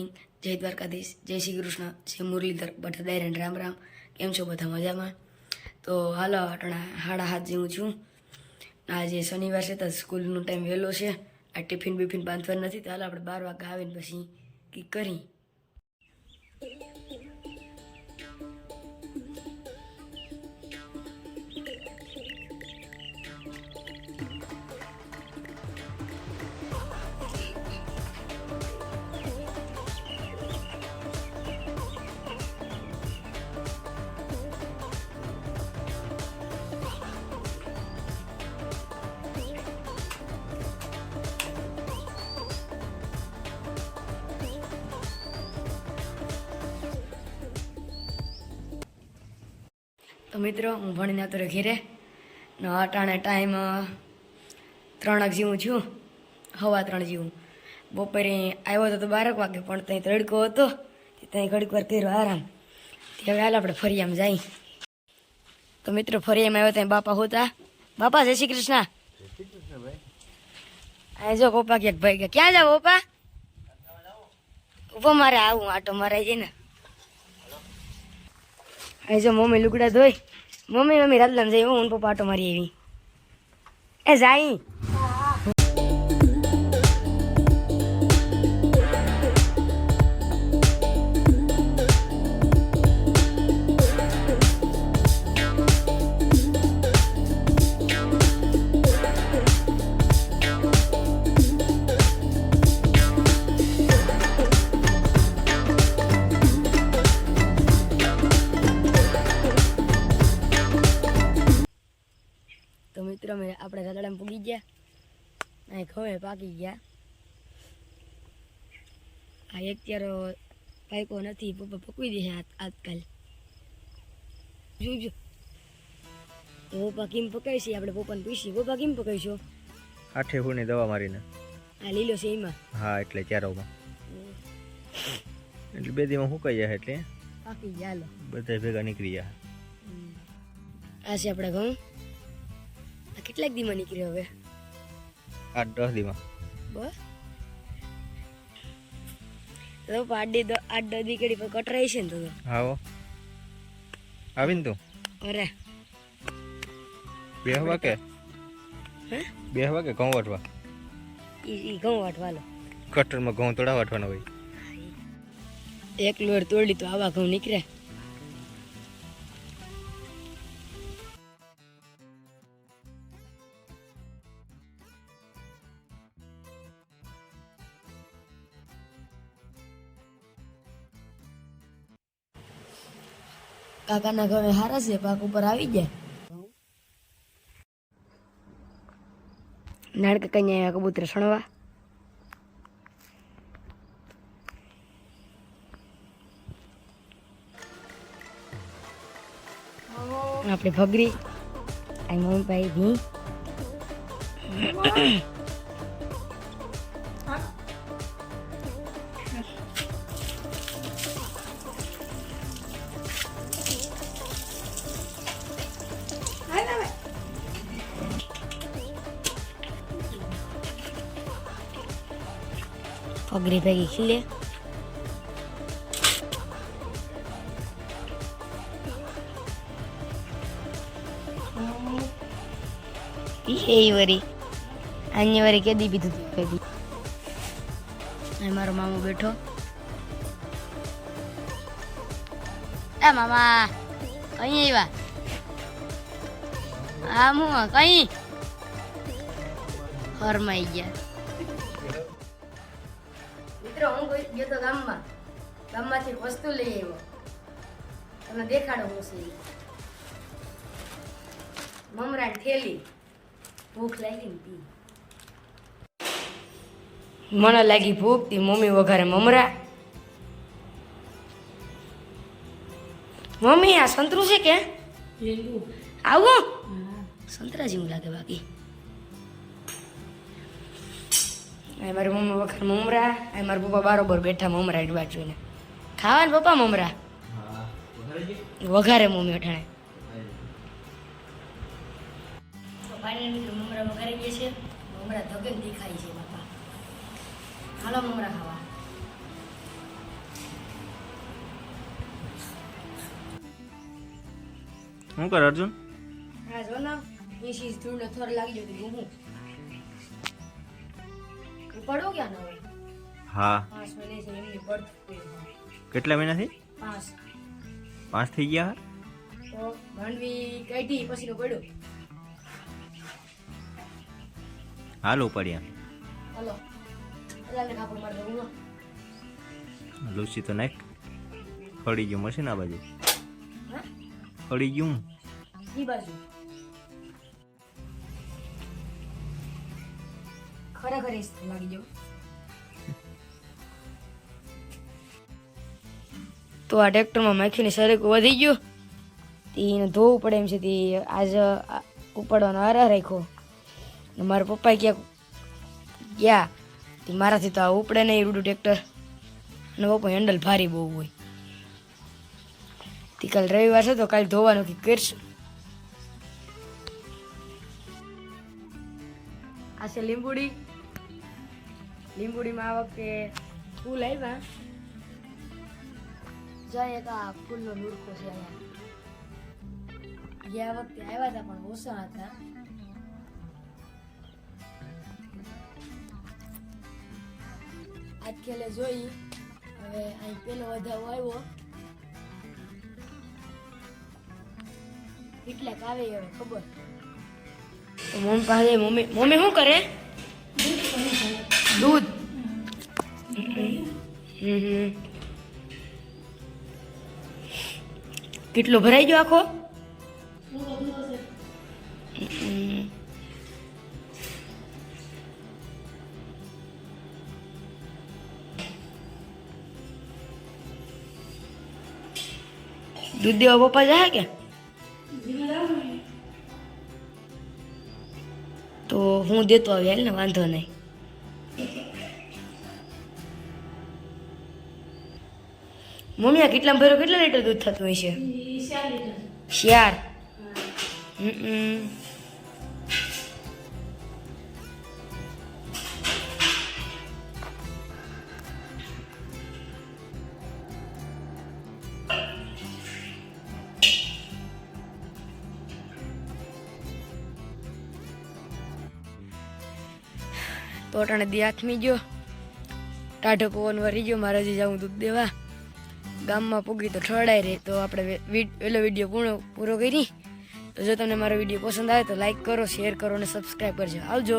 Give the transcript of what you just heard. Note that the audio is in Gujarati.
મોર્નિંગ જય દ્વારકાધીશ. જય શ્રી કૃષ્ણ. જય મુરલીધર. બધા દાયરન રામ રામ. કેમ છો બધા મજામાં? તો હાલો અટણા હાડા હાથ જેવું છું. આજે શનિવાર છે તો સ્કૂલનો ટાઈમ વહેલો છે. આ ટિફિન બિફિન બાંધવાનું નથી. તો હાલો, આપણે બાર વાગે આવીને પછી કંઈક કરી તો મિત્રો, હું ભણીને રહ્યો ઘેરે. ને અટાણે ટાઈમ ત્રણક જેવું છું હવા ત્રણ જેવું. બપોરે આવ્યો હતો તો બારક વાગે, પણ ત્યાં તડકો હતો. ત્યાં ઘડીક વાર કર્યો આરામ. ત્યાં હવે હાલ આપણે ફરિયામાં જાય. તો મિત્રો ફરિયામાં આવ્યો ત્યાં બાપા હોતા. બાપા, જય શ્રી કૃષ્ણ. આ જો પપ્પા ક્યાંક ભાઈ ગયા ક્યાં જાવ પપ્પા? ઊભો મારે આવું, આટો મારે જઈને અહીં જો મમ્મી લુગડા ધોઈ. મમ્મી મમ્મી રાતલામ જઈ હું પપ્પા આટો મારી આવી. એ જાય. પૂગી ગયા. અહીં ખવે પાકી ગયા. આ એક ત્યારો પાયકો નથી પપ્પા પકવી દે આજકાલ જોજો. પપ્પા કેમ પકાવી છે આપણે પપ્પાને પૂછીએ. પપ્પા કેમ પકાવીશો આઠે ફૂટની દવા મારીને. આ લીલો છે એમાં. હા એટલે ચારોમાં. એટલે બે દીમાં સુકાઈ જાય એટલે? પાકી ગયા બધા ભેગા નીકળી જાય આ છે આપણે ઘઉં. આ કેટલાક દીમાં નીકળ્યો હવે? આઠ દસ દીમાં. બસ. તો આઠ દી આઠ દસ દીકડી પર કટરાઈ છે ને તો. આવો આવીને તું. અરે. બે વાગે કે? હે? બે વાગે કે ઘઉં વાટવા? ઈ ઈ ઘઉં વાટવાલો કટરમાં ઘઉં થોડા વાટવાના હોય. એક લોર તોડી તો આવા ઘઉં નીકળ્યા કાકાના ઘરે હારા છે, પાક ઉપર આવી જાય નાડક આવ્યા કબૂતર સણવા આપણે ભગરી, આ મમ્મી ભાઈ ઘી ભગરી ભેગી ખીલે એ વરી આની વરી કેદી પીધું તું કેદી મારો મામો બેઠો એ મામા કઈ આવ્યા હા હું કઈ ફરમાઈ ગયા મિત્રો હું ગયો તો ગામમાં. ગામમાંથી વસ્તુ લઈ આવ્યો. તમને દેખાડો હું છે ઈ. થેલી. ભૂખ લાગી ને તી મને લાગી ભૂખ તી મમ્મી વઘારે મમરા. મમ્મી આ સંતરું છે કે? આવું. સંતરા જેવું લાગે બાકી. અહીં મારી મમ્મી વખર મમરા અહીં મારા પપ્પા બરાબર બેઠા મમરા એડ બાજુને ખાવા ને પપ્પા મમરા? વઘારે મમ્મી અઠાણે. છે. મમરા હાલો મમરા ખાવા. શું કર અર્જુન? હા જો ને. એસી લાગી જતો હું પડો ગયા નવે હા. પાંચ મહિને છે એમની પડતું કેટલા મહિનાથી? પાંચ. પાંચ થઈ ગયા? તો માંડવી કાઢી પછી નો પડ્યો. હાલો પડ્યા. હાલો. એટલે કાપડ માર દઉં લુસી તો નાખ. ખડી ગયું મશીન આ બાજુ? ફળી ખડી ગયું. ઈ બાજુ. ખરેખર એ લાગી જવું તો આ ટ્રેક્ટરમાં માખીની શરીક વધી ગયું. એને ધોવું પડે એમ છે તે આજ ઉપાડવાનો આરા રાખ્યો. ને મારા પપ્પા ક્યાંક ગયા તે મારાથી તો આ ઉપડે નહીં રૂડું ટ્રેક્ટર. અને પપ્પા હેન્ડલ ભારી બહુ હોય. તે કાલ રવિવાર છે તો કાલ ધોવાનું કે કરશું. આ છે લીંબુડી. લીંબુડીમાં આ વખતે ફૂલ આવ્યા જાય તો આ ફૂલનો લુડકો છે અહીંયા. ગયા વખતે આવ્યા હતા પણ ઓછા હતા. આજ ખેલે જોઈ હવે અહીં પેલો વધારો આવ્યો. કેટલાક આવે હવે ખબર. મમ્મી પાસે મમ્મી મમ્મી શું કરે? દૂધ. કેટલો ભરાઈ ગયો આખો? દૂધ દેવા પપ્પા જાય કે? તો હું દેતો આવી ને વાંધો નહીં. મમ્મી, આ કેટલા ભર્યો? કેટલા લીટર દૂધ થતું હોય છે? શિયાર તો અટાણે દી હાથમી ગયો. ટાઢો પવન વરી ગયો. મારે હજી જાઉં દૂધ દેવા. ગામમાં પૂગી તો ઠળાઈ રહે, તો આપણે પહેલો વીડિયો પૂરો પૂરો કરી. જો તમને મારો વીડિયો પસંદ આવે તો લાઈક કરો શેર કરો અને સબસ્ક્રાઈબ કરજો. આવજો.